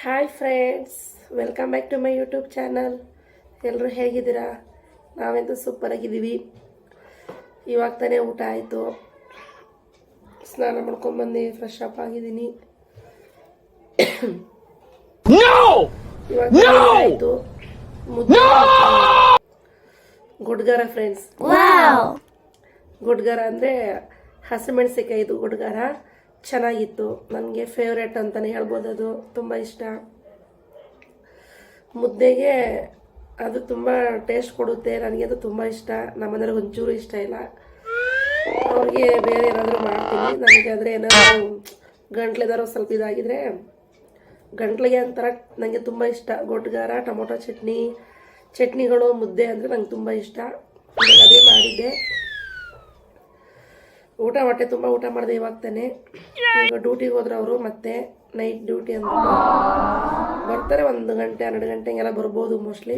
Hi friends welcome back to my YouTube channel ಎಲ್ಲರೂ ಹೇಗಿದ್ದೀರಾ? ನಾವೆಂತೂ super ಆಗಿದ್ದೀವಿ. ಇವಾಗ ತಾನೇ ಊಟ ಆಯಿತು. ಸ್ನಾನ ಮಾಡ್ಕೊಂಬಂದು ಫ್ರೆಶ್ ಅಪ್ ಆಗಿದ್ದೀನಿ. ಇವಾಗ ಆಯಿತು ಊಟ ಆಯ್ತು. ಮುದ್ದೆ ಗುಡ್ಗಾರ ಫ್ರೆಂಡ್ಸ್ ಗುಡ್ಗಾರ ಅಂದರೆ ಹಸಿಮೆಣಸಿಕಾಯಿದು ಗುಡ್ಗಾರ. ಚೆನ್ನಾಗಿತ್ತು. ನನಗೆ ಫೇವ್ರೇಟ್ ಅಂತಲೇ ಹೇಳ್ಬೋದು. ಅದು ತುಂಬ ಇಷ್ಟ. ಮುದ್ದೆಗೆ ಅದು ತುಂಬ ಟೇಸ್ಟ್ ಕೊಡುತ್ತೆ. ನನಗೆ ಅದು ತುಂಬ ಇಷ್ಟ. ನಮ್ಮನೆಯವ್ರಿಗೆ ಒಂಚೂರು ಇಷ್ಟ ಇಲ್ಲ. ಅವ್ರಿಗೆ ಬೇರೆ ಏನಾದರೂ ಮಾಡ್ತೀನಿ. ನನಗೆ ಆದರೆ ಏನಾದರೂ ಗಂಟ್ಲೆದಾರು ಸ್ವಲ್ಪ ಇದಾಗಿದ್ರೆ ಗಂಟ್ಲಿಗೆ ಒಂಥರ ನನಗೆ ತುಂಬ ಇಷ್ಟ. ಗೊಟ್ಗಾರ, ಟೊಮೊಟೊ ಚಟ್ನಿ, ಚಟ್ನಿಗಳು, ಮುದ್ದೆ ಅಂದರೆ ನಂಗೆ ತುಂಬ ಇಷ್ಟ. ಅದೇ ಮಾಡಿದ್ದೆ. ಊಟ ಹೊಟ್ಟೆ ತುಂಬ ಊಟ ಮಾಡಿದೆ ಇವಾಗ ತಾನೆ ಈಗ ಡ್ಯೂಟಿಗೆ ಹೋದ್ರೆ ಅವರು ಮತ್ತೆ ನೈಟ್ ಡ್ಯೂಟಿ ಅಂತ ಬರ್ತಾರೆ. ಒಂದು ಗಂಟೆ, ಹನ್ನೆರಡು ಗಂಟೆ ಹಂಗೆಲ್ಲ ಬರ್ಬೋದು ಮೋಸ್ಟ್ಲಿ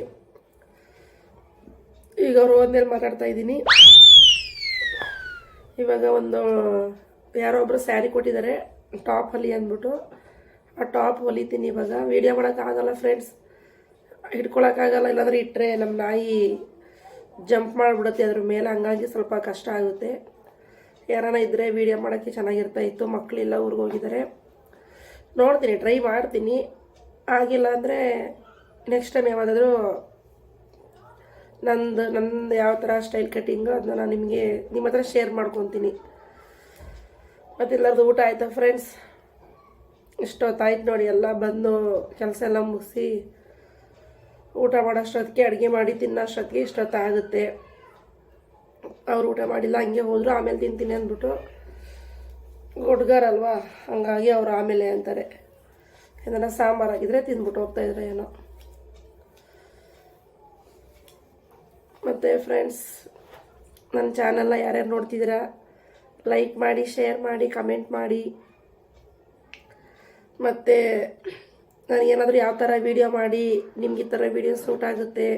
ಈಗ ಅವರು ಹೋದ್ಮೇಲೆ ಮಾತಾಡ್ತಾ ಇದ್ದೀನಿ. ಇವಾಗ ಒಂದು ಯಾರೋ ಒಬ್ರು ಸ್ಯಾರಿ ಕೊಟ್ಟಿದ್ದಾರೆ ಟಾಪ್ ಹೊಲಿ ಅಂದ್ಬಿಟ್ಟು. ಆ ಟಾಪ್ ಹೊಲಿತೀನಿ ಇವಾಗ. ವೀಡಿಯೋ ಮಾಡೋಕ್ಕಾಗಲ್ಲ ಫ್ರೆಂಡ್ಸ್ ಹಿಡ್ಕೊಳಕ್ಕಾಗಲ್ಲ ಇಲ್ಲಾಂದ್ರೆ ಇಟ್ಟರೆ ನಮ್ಮ ನಾಯಿ ಜಂಪ್ ಮಾಡಿಬಿಡುತ್ತೆ. ಅದ್ರ ಮೇಲೆ ಹಂಗಾಗಿ ಸ್ವಲ್ಪ ಕಷ್ಟ ಆಗುತ್ತೆ. ಯಾರಾನ ಇದ್ದರೆ ವೀಡಿಯೋ ಮಾಡೋಕ್ಕೆ ಚೆನ್ನಾಗಿರ್ತಾ ಇತ್ತು. ಮಕ್ಕಳೆಲ್ಲ ಊರಿಗೆ ಹೋಗಿದ್ದಾರೆ ನೋಡ್ತೀನಿ ಟ್ರೈ ಮಾಡ್ತೀನಿ. ಆಗಿಲ್ಲ ಅಂದರೆ ನೆಕ್ಸ್ಟ್ ಟೈಮ್ ಯಾವಾಗಾದರೂ ನಂದು ನಂದು ಯಾವ ಥರ ಸ್ಟೈಲ್ ಕಟ್ಟಿಂಗು ಅದನ್ನ ನಾನು ನಿಮಗೆ ನಿಮ್ಮ ಹತ್ರ ಶೇರ್ ಮಾಡ್ಕೊತೀನಿ. ಮತ್ತೆಲ್ಲರದು ಊಟ ಆಯಿತಾ ಫ್ರೆಂಡ್ಸ್ ಇಷ್ಟೊತ್ತಾಯ್ತು ನೋಡಿ, ಎಲ್ಲ ಬಂದು ಕೆಲಸ ಎಲ್ಲ ಮುಗಿಸಿ ಊಟ ಮಾಡೋಷ್ಟೊತ್ತಿಗೆ ಅಡುಗೆ ಮಾಡಿ ತಿನ್ನೋಷ್ಟೊತ್ತಿಗೆ ಇಷ್ಟೊತ್ತಾಗುತ್ತೆ. ಅವ್ರು ಊಟ ಮಾಡಿಲ್ಲ, ಹಂಗೆ ಹೋದರು, ಆಮೇಲೆ ತಿಂತೀನಿ ಅಂದ್ಬಿಟ್ಟು ಹುಡ್ಗಾರಲ್ವಾ ಹಂಗಾಗಿ ಅವ್ರು ಆಮೇಲೆ ಅಂತಾರೆ. ಏನಾರ ಸಾಂಬಾರಾಗಿದ್ರೆ ತಿಂದ್ಬಿಟ್ಟು ಹೋಗ್ತಾ ಇದ್ರೆ ಏನೋ. ಮತ್ತು ಫ್ರೆಂಡ್ಸ್ ನನ್ನ ಚಾನಲ್ನ ಯಾರ್ಯಾರು ನೋಡ್ತಿದ್ದೀರಾ? ಲೈಕ್ ಮಾಡಿ ಶೇರ್ ಮಾಡಿ ಕಮೆಂಟ್ ಮಾಡಿ. ಮತ್ತು ನನಗೇನಾದರೂ ಯಾವ ಥರ ವೀಡಿಯೋ ಮಾಡಿ, ನಿಮ್ಗೆ ಈ ಥರ ವೀಡಿಯೋ ಸೂಟ್ ಆಗುತ್ತೆ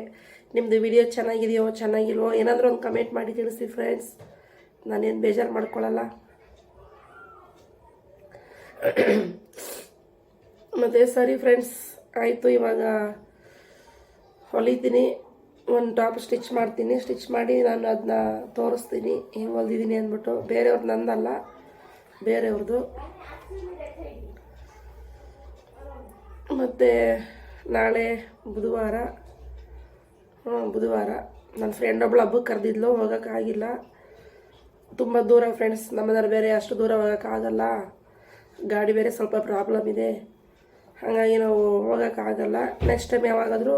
ನಿಮ್ಮದು ವಿಡಿಯೋ ಚೆನ್ನಾಗಿದೆಯೋ, ಚೆನ್ನಾಗಿಲ್ವೋ, ಏನಾದರೂ ಒಂದು ಕಮೆಂಟ್ ಮಾಡಿ ತಿಳಿಸಿ ಫ್ರೆಂಡ್ಸ್ ನಾನೇನು ಬೇಜಾರು ಮಾಡ್ಕೊಳ್ಳಲ್ಲ ಮತ್ತು ಸರಿ ಫ್ರೆಂಡ್ಸ್ ಆಯಿತು, ಇವಾಗ ಹೊಲಿತೀನಿ. ಒಂದು ಟಾಪ್ ಸ್ಟಿಚ್ ಮಾಡ್ತೀನಿ. ಸ್ಟಿಚ್ ಮಾಡಿ ನಾನು ಅದನ್ನ ತೋರಿಸ್ತೀನಿ. ಹೆಂಗೆ ಹೊಲ್ದಿದ್ದೀನಿ ಅಂದ್ಬಿಟ್ಟು. ಬೇರೆಯವ್ರದ್ದು ನಂದಲ್ಲ. ಬೇರೆಯವ್ರದ್ದು ಮತ್ತು ನಾಳೆ ಬುಧವಾರ ಬುಧವಾರ. ನನ್ನ ಫ್ರೆಂಡ್ ಒಬ್ಳು ಹಬ್ಬಕ್ಕೆ ಕರೆದಿದ್ಲು ಹೋಗೋಕ್ಕಾಗಿಲ್ಲ ತುಂಬ ದೂರ ಫ್ರೆಂಡ್ಸ್ ನಮ್ಮದಾರು ಬೇರೆ ಅಷ್ಟು ದೂರ ಹೋಗೋಕ್ಕಾಗಲ್ಲ ಗಾಡಿ ಬೇರೆ ಸ್ವಲ್ಪ ಪ್ರಾಬ್ಲಮ್ ಇದೆ. ಹಾಗಾಗಿ ನಾವು ಹೋಗೋಕ್ಕಾಗಲ್ಲ ನೆಕ್ಸ್ಟ್ ಟೈಮ್ ಯಾವಾಗಾದರೂ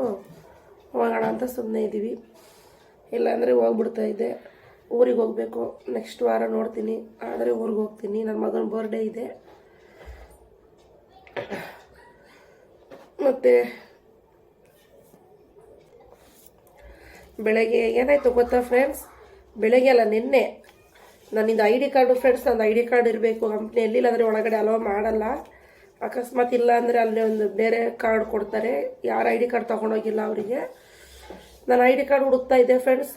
ಹೋಗೋಣ ಅಂತ ಸುಮ್ಮನೆ ಇದ್ದೀವಿ ಇಲ್ಲಾಂದರೆ ಹೋಗ್ಬಿಡ್ತಾ ಇದ್ದೆ ಊರಿಗೆ ಹೋಗಬೇಕು. ನೆಕ್ಸ್ಟ್ ವಾರ ನೋಡ್ತೀನಿ. ಆದರೆ ಊರಿಗೆ ಹೋಗ್ತೀನಿ. ನನ್ನ ಮಗನ ಬರ್ಡೇ ಇದೆ. ಮತ್ತು ಬೆಳಗ್ಗೆ ಏನಾಯಿತು ಗೊತ್ತಾ ಫ್ರೆಂಡ್ಸ್ ಬೆಳಗ್ಗೆ ಅಲ್ಲ, ನಿನ್ನೆ. ನನ್ನಿಂದ ಐ ಡಿ ಕಾರ್ಡು ಫ್ರೆಂಡ್ಸ್ ನಂದು ಐ ಡಿ ಕಾರ್ಡ್ ಇರಬೇಕು ಕಂಪ್ನಿಯಲ್ಲಿ ಇಲ್ಲಾಂದರೆ ಒಳಗಡೆ ಅಲೋ ಮಾಡಲ್ಲ. ಅಕಸ್ಮಾತ್ ಇಲ್ಲ ಅಂದರೆ ಅಲ್ಲಿ ಒಂದು ಬೇರೆ ಕಾರ್ಡ್ ಕೊಡ್ತಾರೆ. ಯಾರು ಐ ಡಿ ಕಾರ್ಡ್ ತೊಗೊಂಡೋಗಿಲ್ಲ ಅವರಿಗೆ. ನಾನು ಐ ಡಿ ಕಾರ್ಡ್ ಹುಡುಕ್ತಾ ಇದ್ದೆ ಫ್ರೆಂಡ್ಸ್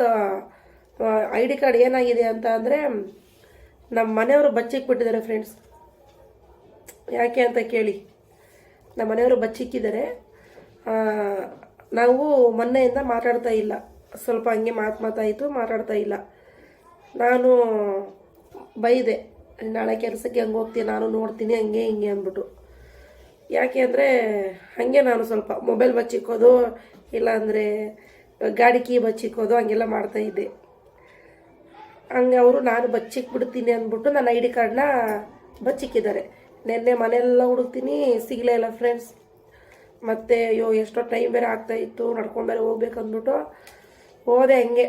ಐ ಡಿ ಕಾರ್ಡ್ ಏನಾಗಿದೆ ಅಂತ ಅಂದರೆ ನಮ್ಮ ಮನೆಯವರು ಬಚ್ಚಿಕ್ ಬಿಟ್ಟಿದ್ದಾರೆ ಫ್ರೆಂಡ್ಸ್ ಯಾಕೆ ಅಂತ ಕೇಳಿ. ನಮ್ಮ ಮನೆಯವರು ಬಚ್ಚಿಕ್ಕಿದ್ದಾರೆ. ನಾವು ಮೊನ್ನೆಯಿಂದ ಮಾತಾಡ್ತಾ ಇಲ್ಲ. ಸ್ವಲ್ಪ ಹಂಗೆ ಮಾತು ಮಾತಾಯಿತು, ಮಾತಾಡ್ತಾ ಇಲ್ಲ. ನಾನು ಬೈದೆ, ನಾಳೆ ಕೆಲಸಕ್ಕೆ ಹಂಗೆ ಹೋಗ್ತೀನಿ ನಾನು ನೋಡ್ತೀನಿ, ಹಂಗೆ ಹಿಂಗೆ ಅಂದ್ಬಿಟ್ಟು. ಯಾಕೆ ಅಂದರೆ, ಹಾಗೆ ನಾನು ಸ್ವಲ್ಪ ಮೊಬೈಲ್ ಬಚ್ಚಿಕ್ಕೋದು ಇಲ್ಲಾಂದರೆ ಗಾಡಿ ಕೀ ಬಚ್ಚಿಕ್ಕೋದು ಹಂಗೆಲ್ಲ ಮಾಡ್ತಾ ಇದ್ದೆ. ಹಂಗೆ ಅವರು, ನಾನು ಬಚ್ಚಿಕ್ಬಿಡ್ತೀನಿ ಅಂದ್ಬಿಟ್ಟು ನನ್ನ ಐ ಡಿ ಕಾರ್ಡನ್ನ ಬಚ್ಚಿಕ್ಕಿದ್ದಾರೆ ನಿನ್ನೆ ಮನೆಯೆಲ್ಲ ಹುಡುಕ್ತೀನಿ, ಸಿಗಲೇ ಇಲ್ಲ ಫ್ರೆಂಡ್ಸ್ ಮತ್ತು ಅಯ್ಯೋ, ಎಷ್ಟೋ ಟೈಮ್ ಬೇರೆ ಆಗ್ತಾಯಿತ್ತು ನಡ್ಕೊಂಡು ಬೇರೆ ಹೋಗ್ಬೇಕು ಅಂದ್ಬಿಟ್ಟು ಹೋದೆ ಹಂಗೆ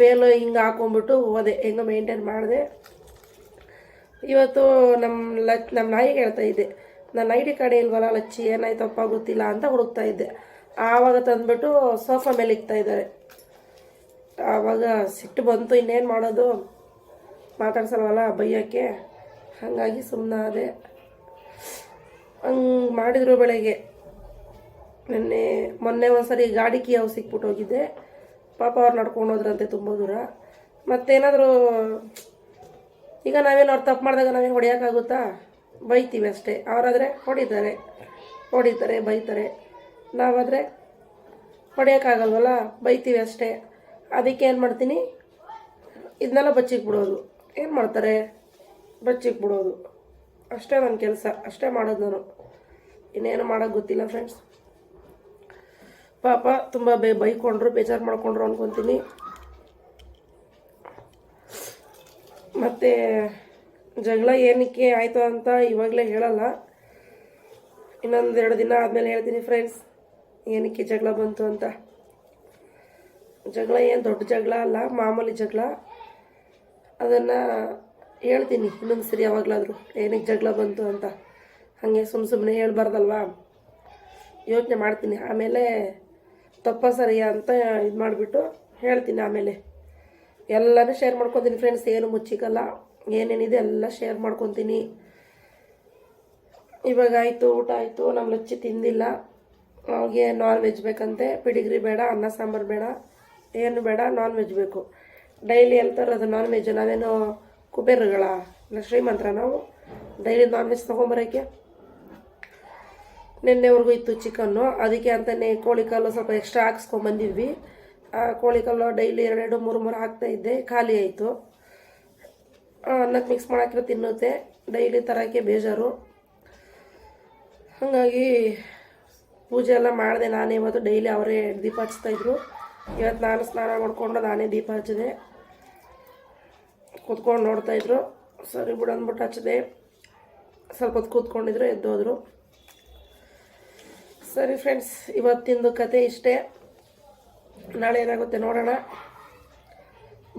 ವೇಲು ಹಿಂಗೆ ಹಾಕೊಂಡ್ಬಿಟ್ಟು ಹೋದೆ, ಹೆಂಗೋ ಮೇಂಟೈನ್ ಮಾಡಿದೆ. ಇವತ್ತು ನಮ್ಮ ಲಚ್ ನಮ್ಮ ನಾಯಿಗೆ ಹೇಳ್ತಾ ಇದ್ದೆ, ನನ್ನ ಐ ಡಿ ಕಾರ್ಡ್ ಇಲ್ವಲ್ಲ ಲಚ್ಚಿ ಏನಾಯ್ತಪ್ಪ ಗೊತ್ತಿಲ್ಲ ಅಂತ ಹುಡುಕ್ತಾ ಇದ್ದೆ. ಆವಾಗ ತಂದ್ಬಿಟ್ಟು ಸೋಫಾ ಮೇಲೆ ಇಕ್ತಾ ಇದ್ದಾರೆ. ಆವಾಗ ಸಿಟ್ಟು ಬಂತು, ಇನ್ನೇನು ಮಾಡೋದು? ಮಾತಾಡ್ಸಲ್ವಲ್ಲ ಬೈಯೋಕ್ಕೆ ಹಾಗಾಗಿ ಸುಮ್ಮನಾದೆ ಹಂಗೆ ಮಾಡಿದ್ರು ಬೆಳಗ್ಗೆ. ನಿನ್ನೆ, ಮೊನ್ನೆ ಒಂದ್ಸರಿ ಗಾಡಿ ಕಿ ಸಿಕ್ಬಿಟ್ಟು ಹೋಗಿದ್ದೆ. ಪಾಪ ಅವ್ರು ನಡ್ಕೊಂಡು ಹೋದ್ರಂತೆ ತುಂಬ ದೂರ. ಮತ್ತೇನಾದರೂ, ಈಗ ನಾವೇನು ಅವ್ರು ತಪ್ಪು ಮಾಡಿದಾಗ ನಾವೇನು ಹೊಡೆಯೋಕ್ಕಾಗುತ್ತಾ? ಬೈತೀವಿ ಅಷ್ಟೇ. ಅವರಾದರೆ ಹೊಡಿತಾರೆ. ಹೊಡಿತಾರೆ, ಬೈತಾರೆ. ನಾವಾದರೆ ಹೊಡೆಯೋಕ್ಕಾಗಲ್ವಲ್ಲ? ಬೈತೀವಿ ಅಷ್ಟೇ. ಅದಕ್ಕೆ ಏನು ಮಾಡ್ತೀನಿ? ಇದನ್ನೆಲ್ಲ ಬಚ್ಚಿಗೆ ಬಿಡೋದು ಏನು ಮಾಡ್ತಾರೆ? ಬಚ್ಚಿಗೆ ಬಿಡೋದು ಅಷ್ಟೇ ನನ್ನ ಕೆಲಸ. ಅಷ್ಟೇ ಮಾಡೋದು ನಾನು. ಇನ್ನೇನು ಮಾಡೋಕ್ಕೆ ಗೊತ್ತಿಲ್ಲ ಫ್ರೆಂಡ್ಸ್ ಪಾಪ ತುಂಬ ಬೇ ಬೈಕೊಂಡ್ರು, ಬೇಜಾರು ಮಾಡ್ಕೊಂಡ್ರು ಅನ್ಕೊತೀನಿ. ಮತ್ತು ಜಗಳ ಏನಕ್ಕೆ ಆಯಿತು ಅಂತ ಇವಾಗಲೇ ಹೇಳಲ್ಲ. ಇನ್ನೊಂದು ಎರಡು ದಿನ ಆದಮೇಲೆ ಹೇಳ್ತೀನಿ ಫ್ರೆಂಡ್ಸ್ ಏನಕ್ಕೆ ಜಗಳ ಬಂತು ಅಂತ. ಜಗಳ ಏನು ದೊಡ್ಡ ಜಗಳ ಅಲ್ಲ, ಮಾಮೂಲಿ ಜಗಳ. ಅದನ್ನು ಹೇಳ್ತೀನಿ ಇನ್ನೊಂದು ಸರಿ ಯಾವಾಗಲಾದರೂ ಏನಕ್ಕೆ ಜಗಳ ಬಂತು ಅಂತ. ಹಾಗೆ ಸುಮ್ಮ ಸುಮ್ಮನೆ ಹೇಳ್ಬಾರ್ದಲ್ವಾ? ಯೋಚನೆ ಮಾಡ್ತೀನಿ. ಆಮೇಲೆ ತಪ್ಪ ಸರಿಯಾ ಅಂತ ಇದು ಮಾಡಿಬಿಟ್ಟು ಹೇಳ್ತೀನಿ ಆಮೇಲೆ. ಎಲ್ಲನೂ ಶೇರ್ ಮಾಡ್ಕೊತೀನಿ ಫ್ರೆಂಡ್ಸ್ ಏನು ಮುಚ್ಚಿಕಲ್ಲ ಏನೇನಿದೆ ಎಲ್ಲ ಶೇರ್ ಮಾಡ್ಕೊತೀನಿ. ಇವಾಗ ಆಯಿತು, ಊಟ ಆಯಿತು ನಮ್ಮ ಲಚ್ಚಿ ತಿಂದಿಲ್ಲ. ಅವ್ರಿಗೆ ನಾನ್ ವೆಜ್ ಬೇಕಂತೆ, ಪಿಡಿಗ್ರಿ ಬೇಡ, ಅನ್ನ ಸಾಂಬಾರು ಬೇಡ, ಏನು ಬೇಡ ನಾನ್ ವೆಜ್ ಬೇಕು. ಡೈಲಿ ಎಲ್ಲಿ ಅದು ನಾನ್ ವೆಜ್ ನಾವೇನು ಕುಬೇರಗಳ? ಶ್ರೀಮಂತ್ರ ನಾವು? ಡೈಲಿ ನಾನ್ ವೆಜ್ ತೊಗೊಂಬರೋಕ್ಕೆ ನಿನ್ನೆವರೆಗೂ ಇತ್ತು ಚಿಕನ್ನು. ಅದಕ್ಕೆ ಅಂತಾನೆ ಕೋಳಿ ಕಾಲು ಸ್ವಲ್ಪ ಎಕ್ಸ್ಟ್ರಾ ಹಾಕ್ಸ್ಕೊಂಬಂದಿದ್ವಿ ಆ, ಕೋಳಿ ಕಾಲು ಡೈಲಿ ಎರಡೆರಡು ಮೂರು ಮೂರು ಹಾಕ್ತಾ ಇದ್ದೆ. ಖಾಲಿ ಆಯಿತು. ಅನ್ನಕ್ಕೆ ಮಿಕ್ಸ್ ಮಾಡಾಕಿರೋ ತಿನ್ನುತ್ತೆ. ಡೈಲಿ ತರೋಕ್ಕೆ ಬೇಜಾರು. ಹಾಗಾಗಿ ಪೂಜೆ ಎಲ್ಲ ಮಾಡಿದೆ ನಾನೇ. ಇವತ್ತು ಡೈಲಿ ಅವರೇ ದೀಪ ಹಚ್ತಾಯಿದ್ರು ಇವತ್ತು ನಾನು ಸ್ನಾನ ಮಾಡಿಕೊಂಡು ನಾನೇ ದೀಪ ಹಚ್ಚಿದೆ. ಕೂತ್ಕೊಂಡು ನೋಡ್ತಾಯಿದ್ರು ಸರಿ ಬಿಡು ಅಂದ್ಬಿಟ್ಟು ಹಚ್ಚಿದೆ. ಸ್ವಲ್ಪ ಹೊತ್ತು ಕೂತ್ಕೊಂಡಿದ್ರು, ಎದ್ದೋದ್ರು. ಸರಿ ಫ್ರೆಂಡ್ಸ್ ಇವತ್ತಿಂದು ಕತೆ ಇಷ್ಟೇ. ನಾಳೆ ಏನಾಗುತ್ತೆ ನೋಡೋಣ.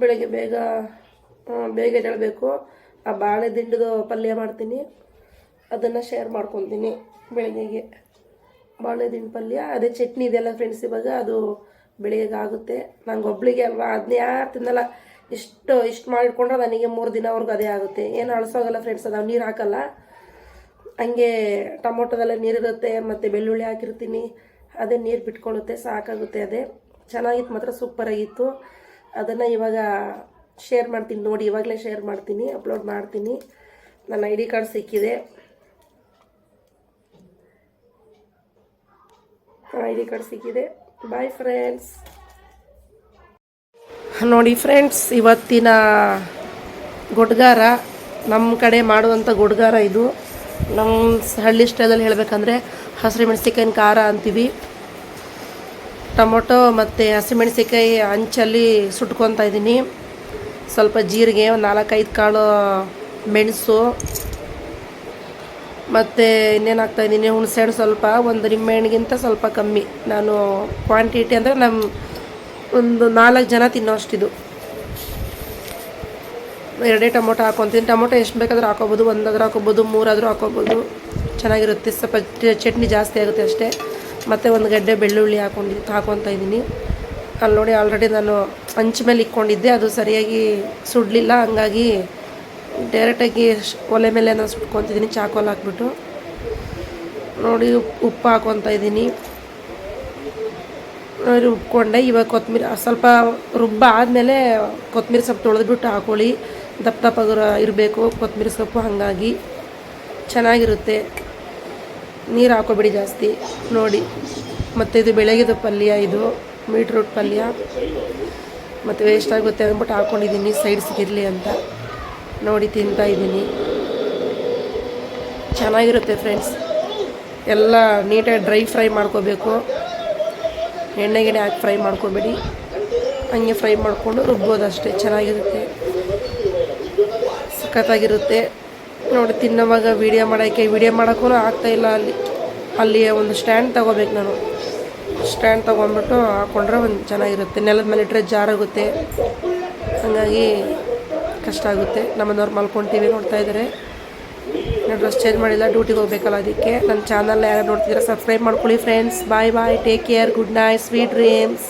ಬೆಳಗ್ಗೆ ಬೇಗ ಬೇಗ ಎದ್ದೇಳಬೇಕು. ಆ ಬಾಳೆ ದಿಂಡದು ಪಲ್ಯ ಮಾಡ್ತೀನಿ. ಅದನ್ನು ಶೇರ್ ಮಾಡ್ಕೊತೀನಿ ಬೆಳಗ್ಗೆಗೆ. ಬಾಳೆ ದಿಂಡು ಪಲ್ಯ, ಅದೇ ಚಟ್ನಿ ಇದೆಯಲ್ಲ ಫ್ರೆಂಡ್ಸ್ ಇವಾಗ, ಅದು ಬೆಳಿಗ್ಗೆ ಆಗುತ್ತೆ. ನಂಗೆ ಒಬ್ಳಿಗೆ ಅಲ್ವಾ ಅದನ್ನ ಯಾರು ತಿನ್ನಲ್ಲ. ಇಷ್ಟು ಇಷ್ಟು ಮಾಡಿಟ್ಕೊಂಡ್ರೆ ನನಗೆ ಮೂರು ದಿನವರೆಗೂ ಅದೇ ಆಗುತ್ತೆ. ಏನು ಅಳಿಸೋಗಲ್ಲ ಫ್ರೆಂಡ್ಸ್ ಅದು ನೀರು ಹಾಕಲ್ಲ. ಹಂಗೆ ಟೊಮೊಟೊದೆಲ್ಲ ನೀರಿರುತ್ತೆ, ಮತ್ತು ಬೆಳ್ಳುಳ್ಳಿ ಹಾಕಿರ್ತೀನಿ. ಅದೇ ನೀರು ಬಿಟ್ಕೊಳ್ಳುತ್ತೆ, ಸಾಕಾಗುತ್ತೆ ಅದೇ. ಚೆನ್ನಾಗಿತ್ತು, ಮಾತ್ರ ಸೂಪರಾಗಿತ್ತು ಅದನ್ನು ಇವಾಗ ಶೇರ್ ಮಾಡ್ತೀನಿ ನೋಡಿ, ಇವಾಗಲೇ ಶೇರ್ ಮಾಡ್ತೀನಿ ಅಪ್ಲೋಡ್ ಮಾಡ್ತೀನಿ. ನನ್ನ ಐ ಡಿ ಕಾರ್ಡ್ ಸಿಕ್ಕಿದೆ. ಐ ಡಿ ಕಾರ್ಡ್ ಸಿಕ್ಕಿದೆ. ಬಾಯ್ ಫ್ರೆಂಡ್ಸ್ ನೋಡಿ ಫ್ರೆಂಡ್ಸ್ ಇವತ್ತಿನ ಗುಡ್ಗಾರ ನಮ್ಮ ಕಡೆ ಮಾಡುವಂಥ ಗುಡ್ಗಾರ ಇದು. ನಮ್ಮ ಹಳ್ಳಿ ಸ್ಟೈಲಲ್ಲಿ ಹೇಳಬೇಕಂದ್ರೆ ಹಸಿಮೆಣ್ಸಿಕಾಯಿನ ಖಾರ ಅಂತೀವಿ. ಟೊಮೊಟೊ ಮತ್ತು ಹಸಿಮೆಣ್ಸಿಕಾಯಿ ಹಂಚಲ್ಲಿ ಸುಟ್ಕೊತಾ ಇದ್ದೀನಿ. ಸ್ವಲ್ಪ ಜೀರಿಗೆ ಒಂದು ನಾಲ್ಕೈದು ಕಾಳು ಮೆಣಸು. ಮತ್ತು ಇನ್ನೇನು ಹಾಕ್ತಾಯಿದ್ದೀನಿ ಹುಣಸೆಹಣ್ಣು ಸ್ವಲ್ಪ, ಒಂದು ನಿಂಬೆಹಣ್ಣಿಗಿಂತ ಸ್ವಲ್ಪ ಕಮ್ಮಿ. ನಾನು ಕ್ವಾಂಟಿಟಿ ಅಂದರೆ ನಮ್ಮ ಒಂದು ನಾಲ್ಕು ಜನ ತಿನ್ನೋ ಅಷ್ಟಿದು ಎರಡೇ ಟೊಮೊಟೊ ಹಾಕೊತೀನಿ. ಟೊಮೊಟೊ ಎಷ್ಟು ಬೇಕಾದರೂ ಹಾಕೋಬೋದು. ಒಂದಾದರೂ ಹಾಕೋಬೋದು, ಮೂರಾದರೂ ಹಾಕೋಬೋದು. ಚೆನ್ನಾಗಿರುತ್ತೆ. ಸ್ವಲ್ಪ ಚಟ್ನಿ ಜಾಸ್ತಿ ಆಗುತ್ತೆ ಅಷ್ಟೇ. ಮತ್ತು ಒಂದು ಗಡ್ಡೆ ಬೆಳ್ಳುಳ್ಳಿ ಹಾಕೊಂಡು, ಹಾಕೊತಾ ಇದ್ದೀನಿ. ಅಲ್ಲಿ ನೋಡಿ ಆಲ್ರೆಡಿ ನಾನು ಹಂಚ್ ಮೇಲೆ ಇಕ್ಕೊಂಡಿದ್ದೆ. ಅದು ಸರಿಯಾಗಿ ಸುಡಲಿಲ್ಲ. ಹಂಗಾಗಿ ಡೈರೆಕ್ಟಾಗಿ ಒಲೆ ಮೇಲೆ ನಾನು ಸುಟ್ಕೊತಿದ್ದೀನಿ. ಚಾಕೋಲ್ ಹಾಕ್ಬಿಟ್ಟು. ನೋಡಿ ಉಪ್- ಉಪ್ಪು ಹಾಕೊತಾ ಇದ್ದೀನಿ. ರುಬ್ಕೊಂಡೆ ಇವಾಗ ಕೊತ್ತಂಬರಿ ಸ್ವಲ್ಪ ರುಬ್ಬ ಆದಮೇಲೆ ಕೊತ್ತಂಬರಿ ಸ್ವಲ್ಪ ತೊಳೆದ್ಬಿಟ್ಟು ಹಾಕೊಳ್ಳಿ. ದಪ್ಪ ದಪ್ಪ ಇರಬೇಕು, ಕೊತ್ತಂಬರಿ ಸೊಪ್ಪು ಹಾಗಾಗಿ ಚೆನ್ನಾಗಿರುತ್ತೆ. ನೀರು ಹಾಕೋಬೇಡಿ ಜಾಸ್ತಿ. ನೋಡಿ, ಮತ್ತು ಇದು ಬೆಳಗ್ಗೆದ ಪಲ್ಯ ಇದು, ಬೀಟ್ರೂಟ್ ಪಲ್ಯ. ಮತ್ತು ವೇಸ್ಟ್ ಆಗುತ್ತೆ ಅಂದ್ಬಿಟ್ಟು ಹಾಕ್ಕೊಂಡಿದ್ದೀನಿ ಸೈಡ್ಸ್ಗಿರಲಿ ಅಂತ. ನೋಡಿ, ತಿಂತಾ ಇದ್ದೀನಿ. ಚೆನ್ನಾಗಿರುತ್ತೆ ಫ್ರೆಂಡ್ಸ್ ಎಲ್ಲ ನೀಟಾಗಿ ಡ್ರೈ ಫ್ರೈ ಮಾಡ್ಕೋಬೇಕು. ಎಣ್ಣೆ ಗಿಣ್ಣೆ ಹಾಕಿ ಫ್ರೈ ಮಾಡ್ಕೋಬೇಡಿ. ಹಂಗೆ ಫ್ರೈ ಮಾಡಿಕೊಂಡು ರುಬ್ಬೋದು ಅಷ್ಟೇ, ಚೆನ್ನಾಗಿರುತ್ತೆ. ಸಖತ್ತಾಗಿರುತ್ತೆ. ನೋಡಿ, ತಿನ್ನೋವಾಗ ವೀಡಿಯೋ ಮಾಡೋಕ್ಕೆ ವೀಡಿಯೋ ಮಾಡೋಕ್ಕೂ ಆಗ್ತಾಯಿಲ್ಲ ಅಲ್ಲಿ. ಅಲ್ಲಿ ಒಂದು ಸ್ಟ್ಯಾಂಡ್ ತೊಗೋಬೇಕು ನಾನು. ಸ್ಟ್ಯಾಂಡ್ ತೊಗೊಂಡ್ಬಿಟ್ಟು ಹಾಕ್ಕೊಂಡ್ರೆ ಒಂದು ಚೆನ್ನಾಗಿರುತ್ತೆ. ನೆಲದ ಮೇಲೆ ಇಟ್ಟರೆ ಜಾರಾಗುತ್ತೆ. ಹಾಗಾಗಿ ಕಷ್ಟ ಆಗುತ್ತೆ. ನಮ್ಮನವ್ರು ಮಲ್ಕೊಂಡು ನೋಡ್ತಾ ಇದ್ದಾರೆ ನಾನು ಡ್ರೆಸ್ ಚೇಂಜ್ ಮಾಡಿಲ್ಲ ಡ್ಯೂಟಿಗೆ ಹೋಗ್ಬೇಕಲ್ಲ ಅದಕ್ಕೆ. ನನ್ನ ಚಾನಲ್ನ ಯಾರು ನೋಡ್ತಿದ್ದೀರಾ ಸಬ್ಸ್ಕ್ರೈಬ್ ಮಾಡ್ಕೊಳ್ಳಿ friends bye bye take care good night sweet dreams